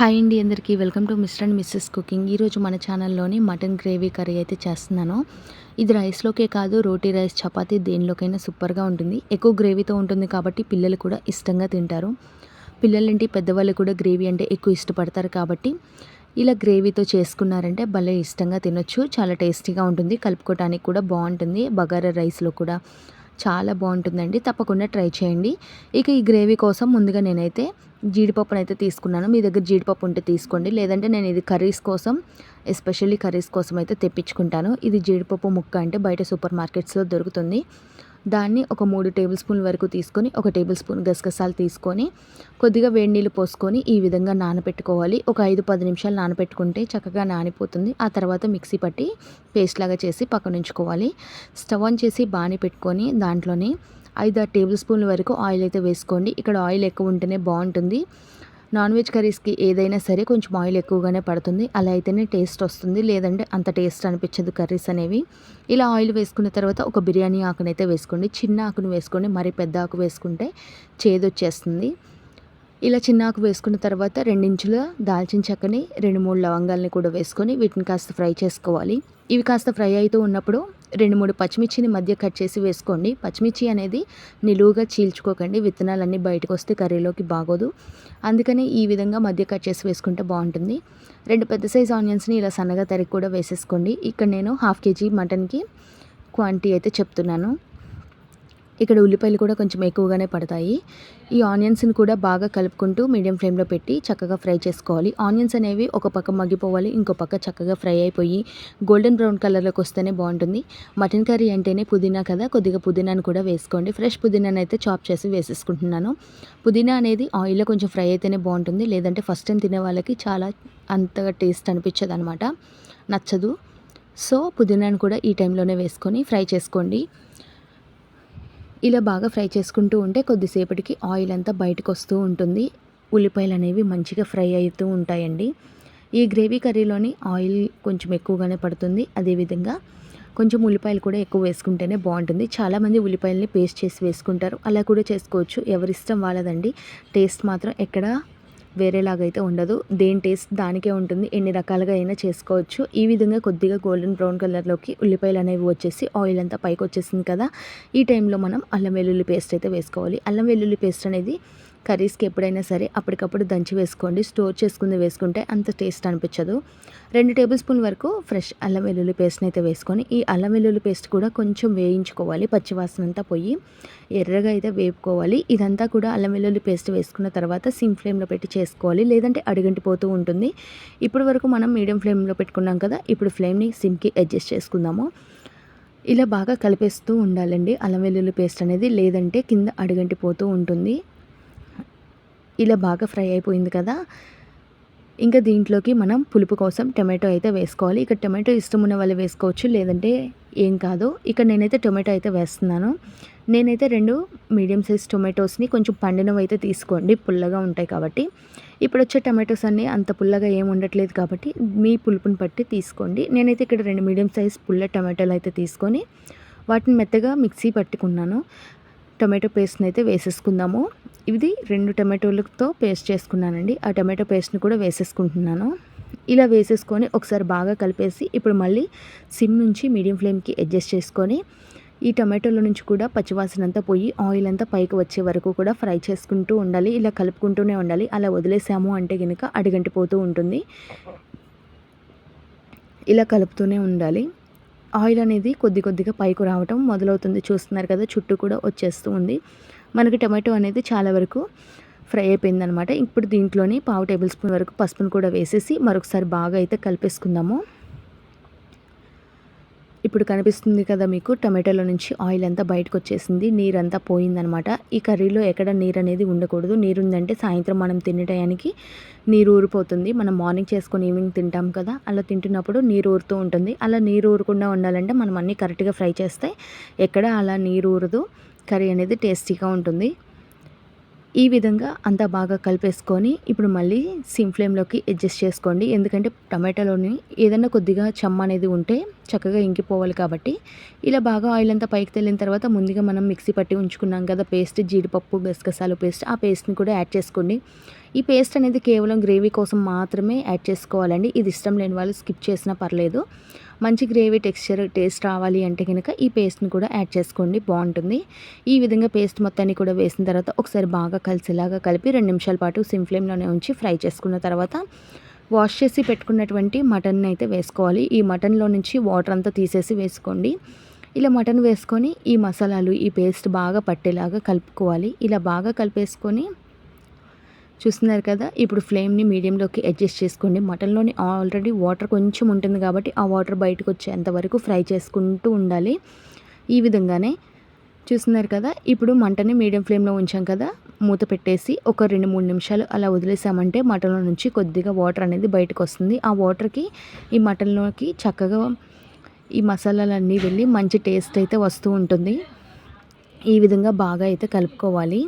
Hi అండి అందరికీ. Welcome to mister and Mrs cooking. ఈరోజు మన ఛానల్లోని మటన్ గ్రేవీ కర్రీ అయితే చేస్తున్నాను. ఇది రైస్లోకే కాదు రోటీ రైస్ చపాతీ దేనిలోకైనా సూపర్గా ఉంటుంది. ఎక్కువ గ్రేవీతో ఉంటుంది కాబట్టి పిల్లలు కూడా ఇష్టంగా తింటారు. పిల్లలేంటి పెద్దవాళ్ళు కూడా గ్రేవీ అంటే ఎక్కువ ఇష్టపడతారు కాబట్టి ఇలా గ్రేవీతో చేసుకున్నారంటే భలే ఇష్టంగా తినొచ్చు. చాలా టేస్టీగా ఉంటుంది కలుపుకోవడానికి కూడా బాగుంటుంది. బగారా రైస్లో కూడా చాలా బాగుంటుందండి. తప్పకుండా ట్రై చేయండి. ఇక ఈ గ్రేవీ కోసం ముందుగా నేనైతే జీడిపప్పును అయితే తీసుకున్నాను. మీ దగ్గర జీడిపప్పు ఉంటే తీసుకోండి. లేదంటే నేను ఇది కర్రీస్ కోసం ఎస్పెషల్లీ కర్రీస్ కోసం అయితే తెప్పించుకుంటాను. ఇది జీడిపప్పు ముక్క అంటే బయట సూపర్ మార్కెట్స్లో దొరుకుతుంది. దాన్ని ఒక మూడు టేబుల్ స్పూన్ వరకు తీసుకొని ఒక టేబుల్ స్పూన్ గసగసాలు తీసుకొని కొద్దిగా వేడి నీళ్ళు పోసుకొని ఈ విధంగా నానబెట్టుకోవాలి ఒక ఐదు పది నిమిషాలు నానబెట్టుకుంటే చక్కగా నానిపోతుంది. ఆ తర్వాత మిక్సీ పట్టి పేస్ట్ లాగా చేసి పక్కనుంచుకోవాలి. స్టవ్ ఆన్ చేసి బాని పెట్టుకొని దాంట్లోని ఐదు టేబుల్ స్పూన్ల వరకు ఆయిల్ అయితే వేసుకోండి. ఇక్కడ ఆయిల్ ఎక్కువ ఉంటేనే బాగుంటుంది. నాన్ వెజ్ కర్రీస్కి ఏదైనా సరే కొంచెం ఆయిల్ ఎక్కువగానే పడుతుంది. అలా అయితేనే టేస్ట్ వస్తుంది. లేదంటే అంత టేస్ట్ అనిపించదు కర్రీస్ అనేవి. ఇలా ఆయిల్ వేసుకున్న తర్వాత ఒక బిర్యానీ ఆకునైతే వేసుకోండి. చిన్న ఆకును వేసుకోండి. మరి పెద్ద ఆకు వేసుకుంటే చేదు వచ్చేస్తుంది. ఇలా చిన్న ఆకు వేసుకున్న తర్వాత రెండించుల దాల్చిన చెక్కని రెండు మూడు లవంగాల్ని కూడా వేసుకొని వీటిని కాస్త ఫ్రై చేసుకోవాలి. ఇవి కాస్త ఫ్రై అవుతూ ఉన్నప్పుడు రెండు మూడు పచ్చిమిర్చిని మధ్య కట్ చేసి వేసుకోండి. పచ్చిమిర్చి అనేది నిలువుగా చీల్చుకోకండి. విత్తనాలన్నీ బయటకు వస్తే కర్రీలోకి బాగోదు. అందుకని ఈ విధంగా మధ్య కట్ చేసి వేసుకుంటే బాగుంటుంది. రెండు పెద్ద సైజ్ ఆనియన్స్ని ఇలా సన్నగా తరిగి కూడా వేసేసుకోండి. ఇక్కడ నేను హాఫ్ కేజీ మటన్కి క్వాంటిటీ అయితే చెప్తున్నాను. ఇక్కడ ఉల్లిపాయలు కూడా కొంచెం ఎక్కువగానే పడతాయి. ఈ ఆనియన్స్ని కూడా బాగా కలుపుకుంటూ మీడియం ఫ్లేమ్లో పెట్టి చక్కగా ఫ్రై చేసుకోవాలి. ఆనియన్స్ అనేవి ఒక పక్క మగ్గిపోవాలి ఇంకో పక్క చక్కగా ఫ్రై అయిపోయి గోల్డెన్ బ్రౌన్ కలర్లోకి వస్తేనే బాగుంటుంది. మటన్ కర్రీ అంటేనే పుదీనా కదా కొద్దిగా పుదీనాను కూడా వేసుకోండి. ఫ్రెష్ పుదీనాను అయితే చాప్ చేసి వేసేసుకుంటున్నాను. పుదీనా అనేది ఆయిల్లో కొంచెం ఫ్రై అయితేనే బాగుంటుంది. లేదంటే ఫస్ట్ టైం తినే వాళ్ళకి చాలా అంతగా టేస్ట్ అనిపించదు అనమాట నచ్చదు. సో పుదీనాను కూడా ఈ టైంలోనే వేసుకొని ఫ్రై చేసుకోండి. ఇలా బాగా ఫ్రై చేసుకుంటూ ఉంటే కొద్దిసేపటికి ఆయిల్ అంతా బయటకు వస్తూ ఉంటుంది. ఉల్లిపాయలు అనేవి మంచిగా ఫ్రై అవుతూ ఉంటాయండి. ఈ గ్రేవీ కర్రీలోని ఆయిల్ కొంచెం ఎక్కువగానే పడుతుంది. అదేవిధంగా కొంచెం ఉల్లిపాయలు కూడా ఎక్కువ వేసుకుంటేనే బాగుంటుంది. చాలామంది ఉల్లిపాయలని పేస్ట్ చేసి వేసుకుంటారు. అలా కూడా చేసుకోవచ్చు. ఎవరిష్టం వాళ్ళదండి. టేస్ట్ మాత్రం ఎక్కడ వేరేలాగైతే ఉండదు. దేని టేస్ట్ దానికే ఉంటుంది. ఎన్ని రకాలుగా అయినా చేసుకోవచ్చు. ఈ విధంగా కొద్దిగా గోల్డెన్ బ్రౌన్ కలర్లోకి ఉల్లిపాయలు అనేవి వచ్చేసి ఆయిల్ అంతా పైకి వచ్చేసింది కదా. ఈ టైంలో మనం అల్లం వెల్లుల్లి పేస్ట్ అయితే వేసుకోవాలి. అల్లం వెల్లుల్లి పేస్ట్ అనేది కర్రీస్కి ఎప్పుడైనా సరే అప్పటికప్పుడు దంచి వేసుకోండి. స్టోర్ చేసుకుని వేసుకుంటే అంత టేస్ట్ అనిపించదు. రెండు టేబుల్ స్పూన్ వరకు ఫ్రెష్ అల్లం వెల్లుల్లి పేస్ట్ని అయితే వేసుకొని ఈ అల్లం వెల్లుల్లి పేస్ట్ కూడా కొంచెం వేయించుకోవాలి. పచ్చివాసన అంతా పోయి ఎర్రగా అయితే వేపుకోవాలి. ఇదంతా కూడా అల్లం వెల్లుల్లి పేస్ట్ వేసుకున్న తర్వాత సిమ్ ఫ్లేమ్లో పెట్టి చేసుకోవాలి. లేదంటే అడిగంటిపోతూ ఉంటుంది. ఇప్పటి వరకు మనం మీడియం ఫ్లేమ్లో పెట్టుకున్నాం కదా ఇప్పుడు ఫ్లేమ్ని సిమ్కి అడ్జస్ట్ చేసుకుందాము. ఇలా బాగా కలిపేస్తూ ఉండాలండి. అల్లం వెల్లుల్లి పేస్ట్ అనేది లేదంటే కింద అడుగంటిపోతూ ఉంటుంది. ఇలా బాగా ఫ్రై అయిపోయింది కదా. ఇంకా దీంట్లోకి మనం పులుపు కోసం టమాటో అయితే వేసుకోవాలి. ఇక్కడ టమాటో ఇష్టం ఉన్న వాళ్ళు వేసుకోవచ్చు లేదంటే ఏం కాదు. ఇక్కడ నేనైతే టొమాటో అయితే వేస్తున్నాను. నేనైతే రెండు మీడియం సైజ్ టొమాటోస్ని కొంచెం పండినవి అయితే తీసుకోండి. పుల్లగా ఉంటాయి కాబట్టి. ఇప్పుడు వచ్చే టమాటోస్ అన్నీ అంత పుల్లగా ఏమి ఉండట్లేదు కాబట్టి మీ పులుపుని బట్టి తీసుకోండి. నేనైతే ఇక్కడ రెండు మీడియం సైజ్ పుల్ల టొమాటోలు అయితే తీసుకొని వాటిని మెత్తగా మిక్సీ పట్టుకున్నాను. టొమాటో పేస్ట్ని అయితే వేసేసుకుందాము. ఇది రెండు టమాటోలతో పేస్ట్ చేసుకున్నానండి. ఆ టమాటో పేస్ట్ని కూడా వేసేసుకుంటున్నాను. ఇలా వేసేసుకొని ఒకసారి బాగా కలిపేసి ఇప్పుడు మళ్ళీ సిమ్ నుంచి మీడియం ఫ్లేమ్కి అడ్జస్ట్ చేసుకొని ఈ టమాటోల నుంచి కూడా పచ్చివాసన అంతా పోయి ఆయిల్ అంతా పైకి వచ్చే వరకు కూడా ఫ్రై చేసుకుంటూ ఉండాలి. ఇలా కలుపుకుంటూనే ఉండాలి. అలా వదిలేసాము అంటే కనుక అడిగంటిపోతూ ఉంటుంది. ఇలా కలుపుతూనే ఉండాలి. ఆయిల్ అనేది కొద్ది కొద్దిగా పైకి రావటం మొదలవుతుంది. చూస్తున్నారు కదా చుట్టూ కూడా వచ్చేస్తూ ఉంది. మనకి టమాటో అనేది చాలా వరకు ఫ్రై అయిపోయింది అనమాట ఇప్పుడు దీంట్లోని పావు టేబుల్ స్పూన్ వరకు పసుపును కూడా వేసేసి మరొకసారి బాగా అయితే కలిపేసుకుందాము. ఇప్పుడు కనిపిస్తుంది కదా మీకు టమాటాలో నుంచి ఆయిల్ అంతా బయటకు వచ్చేసింది నీరంతా పోయిందనమాట ఈ కర్రీలో ఎక్కడ నీరు అనేది ఉండకూడదు. నీరు ఉందంటే సాయంత్రం మనం తినే టయానికి నీరు ఊరిపోతుంది. మనం మార్నింగ్ చేసుకొని ఈవినింగ్ తింటాం కదా అలా తింటున్నప్పుడు నీరు ఊరుతూ ఉంటుంది. అలా నీరు ఊరకుండా ఉండాలంటే మనం అన్నీ కరెక్ట్గా ఫ్రై చేస్తే ఎక్కడ అలా నీరు ఊరదు. కర్రీ అనేది టేస్టీగా ఉంటుంది. ఈ విధంగా అంతా బాగా కలిపేసుకొని ఇప్పుడు మళ్ళీ సిమ్ ఫ్లేమ్లోకి అడ్జస్ట్ చేసుకోండి. ఎందుకంటే టమాటాలోని ఏదైనా కొద్దిగా చెమ్మ అనేది ఉంటే చక్కగా ఇంకిపోవాలి కాబట్టి. ఇలా బాగా ఆయిల్ అంతా పైకి తెల్లిన తర్వాత ముందుగా మనం మిక్సీ పట్టి ఉంచుకున్నాం కదా పేస్ట్ జీడిపప్పు గసగసాలు పేస్ట్ ఆ పేస్ట్ని కూడా యాడ్ చేసుకోండి. ఈ పేస్ట్ అనేది కేవలం గ్రేవీ కోసం మాత్రమే యాడ్ చేసుకోవాలండి. ఇది ఇష్టం లేని వాళ్ళు స్కిప్ చేసినా పర్లేదు. మంచి గ్రేవీ టెక్స్చర్ టేస్ట్ రావాలి అంటే కనుక ఈ పేస్ట్ని కూడా యాడ్ చేసుకోండి. బాగుంటుంది. ఈ విధంగా పేస్ట్ మొత్తాన్ని కూడా వేసిన తర్వాత ఒకసారి బాగా కలిసేలాగా కలిపి రెండు నిమిషాల పాటు సిమ్ ఫ్లేమ్లోనే ఉంచి ఫ్రై చేసుకున్న తర్వాత వాష్ చేసి పెట్టుకున్నటువంటి మటన్ అయితే వేసుకోవాలి. ఈ మటన్లో నుంచి వాటర్ అంతా తీసేసి వేసుకోండి. ఇలా మటన్ వేసుకొని ఈ మసాలాలు ఈ పేస్ట్ బాగా పట్టేలాగా కలుపుకోవాలి. ఇలా బాగా కలిపేసుకొని చూస్తున్నారు కదా ఇప్పుడు ఫ్లేమ్ని మీడియంలోకి అడ్జస్ట్ చేసుకోండి. మటన్లోని ఆల్రెడీ వాటర్ కొంచెం ఉంటుంది కాబట్టి ఆ వాటర్ బయటకు వచ్చేంత వరకు ఫ్రై చేసుకుంటూ ఉండాలి. ఈ విధంగానే చూస్తున్నారు కదా ఇప్పుడు మంటని మీడియం ఫ్లేమ్లో ఉంచాం కదా మూత పెట్టేసి ఒక రెండు మూడు నిమిషాలు అలా వదిలేసామంటే మటన్లో నుంచి కొద్దిగా వాటర్ అనేది బయటకు వస్తుంది. ఆ వాటర్కి ఈ మటన్లోకి చక్కగా ఈ మసాలాలన్నీ వెళ్ళి మంచి టేస్ట్ అయితే వస్తూ ఉంటుంది. ఈ విధంగా బాగా అయితే కలుపుకోవాలి.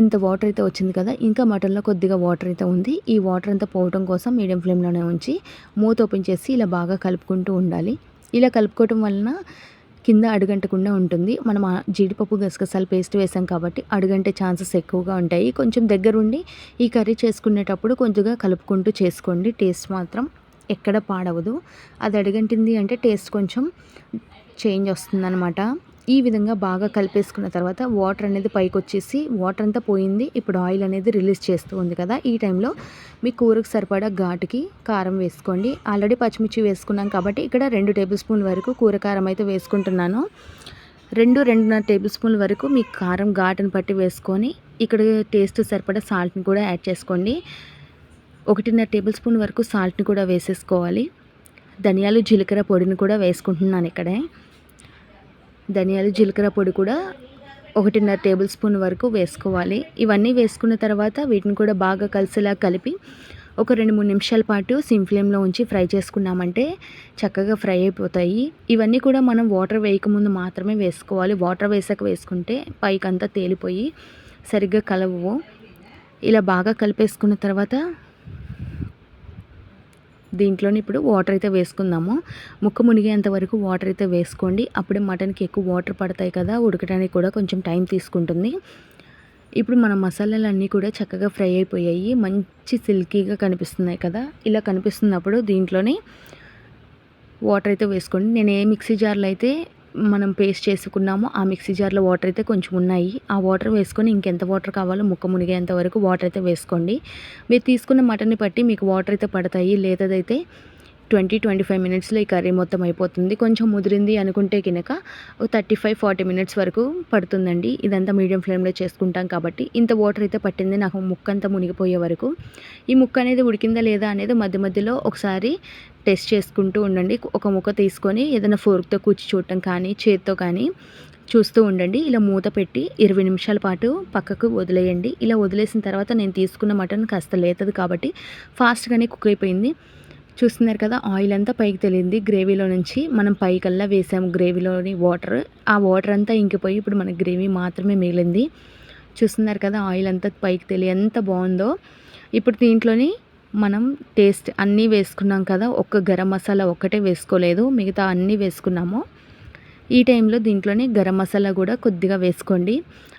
ఇంత వాటర్ అయితే వచ్చింది కదా ఇంకా మటన్లో కొద్దిగా వాటర్ అయితే ఉంది. ఈ వాటర్ అంతా పోవడం కోసం మీడియం ఫ్లేమ్లోనే ఉంచి మూత ఓపెన్ చేసి ఇలా బాగా కలుపుకుంటూ ఉండాలి. ఇలా కలుపుకోవటం వలన కింద అడుగంటకుండా ఉంటుంది. మనం జీడిపప్పు గసగసాలు పేస్ట్ వేసాం కాబట్టి అడుగంటే ఛాన్సెస్ ఎక్కువగా ఉంటాయి. కొంచెం దగ్గరుండి ఈ కర్రీ చేసుకునేటప్పుడు కొంచెంగా కలుపుకుంటూ చేసుకోండి. టేస్ట్ మాత్రం ఎక్కడ పాడవదు. అది అడుగంటింది అంటే టేస్ట్ కొంచెం చేంజ్ వస్తుందన్నమాట. ఈ విధంగా బాగా కలిపేసుకున్న తర్వాత వాటర్ అనేది పైకి వచ్చేసి వాటర్ అంతా పోయింది. ఇప్పుడు ఆయిల్ అనేది రిలీజ్ చేస్తూ ఉంది కదా. ఈ టైంలో మీ కూరకు సరిపడా ఘాటుకి కారం వేసుకోండి. ఆల్రెడీ పచ్చిమిర్చి వేసుకున్నాం కాబట్టి ఇక్కడ రెండు టేబుల్ స్పూన్ వరకు కూర కారం అయితే వేసుకుంటున్నాను. రెండు రెండున్నర టేబుల్ స్పూన్ల వరకు మీ కారం ఘాటుని పట్టి వేసుకొని ఇక్కడ టేస్ట్ సరిపడా సాల్ట్ని కూడా యాడ్ చేసుకోండి. ఒకటిన్నర టేబుల్ స్పూన్ వరకు సాల్ట్ని కూడా వేసేసుకోవాలి. ధనియాలు జీలకర్ర పొడిని కూడా వేసుకుంటున్నాను ఇక్కడే. ధనియాలు జీలకర్ర పొడి కూడా ఒకటిన్నర టేబుల్ స్పూన్ వరకు వేసుకోవాలి. ఇవన్నీ వేసుకున్న తర్వాత వీటిని కూడా బాగా కలిసేలా కలిపి ఒక రెండు మూడు నిమిషాల పాటు సిమ్ ఫ్లేమ్లో ఉంచి ఫ్రై చేసుకున్నామంటే చక్కగా ఫ్రై అయిపోతాయి. ఇవన్నీ కూడా మనం వాటర్ వేయకముందు మాత్రమే వేసుకోవాలి. వాటర్ వేసాక వేసుకుంటే పైకంతా తేలిపోయి సరిగ్గా కలవు. ఇలా బాగా కలిపేసుకున్న తర్వాత దీంట్లోనే ఇప్పుడు వాటర్ అయితే వేసుకుందాము. ముక్క మునిగేంత వరకు వాటర్ అయితే వేసుకోండి. అప్పుడే మటన్కి ఎక్కువ వాటర్ పడతాయి కదా ఉడకడానికి కూడా కొంచెం టైం తీసుకుంటుంది. ఇప్పుడు మన మసాలాలన్నీ కూడా చక్కగా ఫ్రై అయిపోయాయి. మంచి సిల్కీగా కనిపిస్తున్నాయి కదా ఇలా కనిపిస్తున్నప్పుడు దీంట్లోనే వాటర్ అయితే వేసుకోండి. నేను ఏ మిక్సీ జార్లో అయితే మనం పేస్ట్ చేసుకున్నామో ఆ మిక్సీ జార్లో వాటర్ అయితే కొంచెం ఉన్నాయి. ఆ వాటర్ వేసుకొని ఇంకెంత వాటర్ కావాలో ముక్క మునిగేంత వరకు వాటర్ అయితే వేసుకోండి. మీరు తీసుకున్న మటన్ని బట్టి మీకు వాటర్ అయితే పడతాయి. లేదైతే ట్వంటీ ట్వంటీ ఫైవ్ మినిట్స్లో ఈ కర్రీ మొత్తం అయిపోతుంది. కొంచెం ముదిరింది అనుకుంటే కనుక థర్టీ ఫైవ్ ఫార్టీ మినిట్స్ వరకు పడుతుందండి. ఇదంతా మీడియం ఫ్లేమ్లో చేసుకుంటాం కాబట్టి ఇంత వాటర్ అయితే పట్టింది. నాకు ముక్క అంతా మునిగిపోయే వరకు ఈ ముక్క అనేది ఉడికిందా లేదా అనేది మధ్య మధ్యలో ఒకసారి టెస్ట్ చేసుకుంటూ ఉండండి. ఒక ముక్క తీసుకొని ఏదైనా ఫోర్క్తో కూర్చి చూడటం కానీ చేత్తో కానీ చూస్తూ ఉండండి. ఇలా మూత పెట్టి ఇరవై నిమిషాల పాటు పక్కకు వదిలేయండి. ఇలా వదిలేసిన తర్వాత నేను తీసుకున్న మటన్ కాస్త లేతది కాబట్టి ఫాస్ట్గానే కుక్ అయిపోయింది. చూస్తున్నారు కదా ఆయిల్ అంతా పైకి తెలియంది గ్రేవీలో నుంచి మనం పైకల్లా వేసాము గ్రేవీలోని వాటర్. ఆ వాటర్ అంతా ఇంకిపోయి ఇప్పుడు మన గ్రేవీ మాత్రమే మిగిలింది. చూస్తున్నారు కదా ఆయిల్ అంతా పైకి తెలియ ఎంత బాగుందో. ఇప్పుడు దీంట్లోని మనం టేస్ట్ అన్నీ వేసుకున్నాం కదా ఒక్క గరం మసాలా ఒక్కటే వేసుకోలేదు. మిగతా అన్నీ వేసుకున్నాము. ఈ టైంలో దీంట్లోనే గరం మసాలా కూడా కొద్దిగా వేసుకోండి.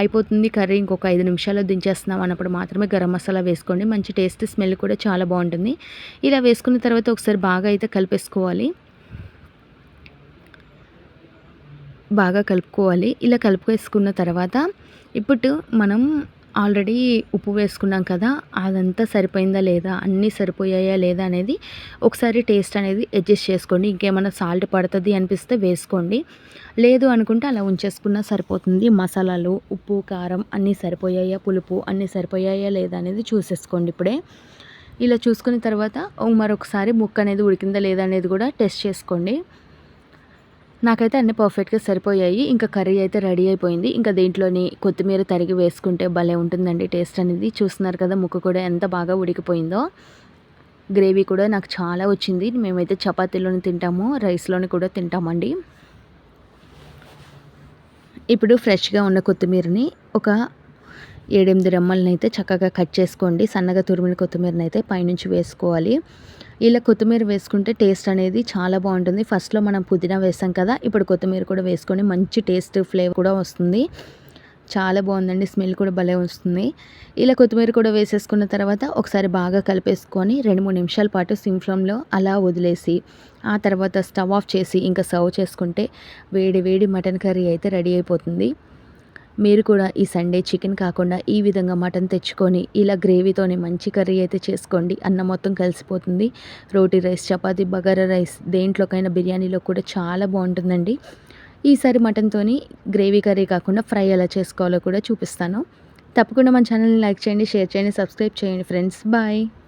అయిపోతుంది కర్రీ ఇంకొక ఐదు నిమిషాల్లో దించేస్తున్నాం అన్నప్పుడు మాత్రమే గరం మసాలా వేసుకోండి. మంచి టేస్ట్ స్మెల్ కూడా చాలా బాగుంటుంది. ఇలా వేసుకున్న తర్వాత ఒకసారి బాగా అయితే కలిపేసుకోవాలి. బాగా కలుపుకోవాలి. ఇలా కలుపుకేసుకున్న తర్వాత ఇప్పుడు మనం ఆల్రెడీ ఉప్పు వేసుకున్నాం కదా అదంతా సరిపోయిందా లేదా అన్నీ సరిపోయాయా లేదా అనేది ఒకసారి టేస్ట్ అనేది అడ్జస్ట్ చేసుకోండి. ఇంకేమైనా సాల్ట్ పడుతుంది అనిపిస్తే వేసుకోండి. లేదు అనుకుంటే అలా ఉంచేసుకున్నా సరిపోతుంది. మసాలాలు ఉప్పు కారం అన్నీ సరిపోయాయా పులుపు అన్నీ సరిపోయాయా లేదా అనేది చూసేసుకోండి ఇప్పుడే. ఇలా చూసుకున్న తర్వాత మరొకసారి ముక్క అనేది ఉడికిందా లేదా అనేది కూడా టెస్ట్ చేసుకోండి. నాకైతే అన్నీ పర్ఫెక్ట్గా సరిపోయాయి. ఇంకా కర్రీ అయితే రెడీ అయిపోయింది. ఇంకా దీంట్లోని కొత్తిమీర తరిగి వేసుకుంటే భలే ఉంటుందండి టేస్ట్ అనేది. చూస్తున్నారు కదా ముక్క కూడా ఎంత బాగా ఉడికిపోయిందో. గ్రేవీ కూడా నాకు చాలా వచ్చింది. మేమైతే చపాతీలోని తింటాము రైస్లోని కూడా తింటామండి. ఇప్పుడు ఫ్రెష్గా ఉన్న కొత్తిమీరని ఒక ఏడెనిమిది రెమ్మల్ని అయితే చక్కగా కట్ చేసుకోండి. సన్నగా తురిమిన కొత్తిమీరని అయితే పైనుంచి వేసుకోవాలి. ఇలా కొత్తిమీర వేసుకుంటే టేస్ట్ అనేది చాలా బాగుంటుంది. ఫస్ట్లో మనం పుదీనా వేసాం కదా ఇప్పుడు కొత్తిమీర కూడా వేసుకొని మంచి టేస్ట్ ఫ్లేవర్ కూడా వస్తుంది. చాలా బాగుందండి స్మెల్ కూడా భలే వస్తుంది. ఇలా కొత్తిమీర కూడా వేసేసుకున్న తర్వాత ఒకసారి బాగా కలిపేసుకొని రెండు మూడు నిమిషాల పాటు సిమ్ ఫ్లేమ్లో అలా వదిలేసి ఆ తర్వాత స్టవ్ ఆఫ్ చేసి ఇంకా సర్వ్ చేసుకుంటే వేడి వేడి మటన్ కర్రీ అయితే రెడీ అయిపోతుంది. మీరు కూడా ఈ సండే చికెన్ కాకుండా ఈ విధంగా మటన్ తెచ్చుకొని ఇలా గ్రేవీతోనే మంచి కర్రీ అయితే చేసుకోండి. అన్నం మొత్తం కలిసిపోతుంది. రోటీ రైస్ చపాతీ బగారా రైస్ దేంట్లోకైనా బిర్యానీలో కూడా చాలా బాగుంటుందండి. ఈసారి మటన్తోని గ్రేవీ కర్రీ కాకుండా ఫ్రై ఎలా చేసుకోవాలో కూడా చూపిస్తాను. తప్పకుండా మన ఛానల్ని లైక్ చేయండి షేర్ చేయండి సబ్స్క్రైబ్ చేయండి ఫ్రెండ్స్. బాయ్.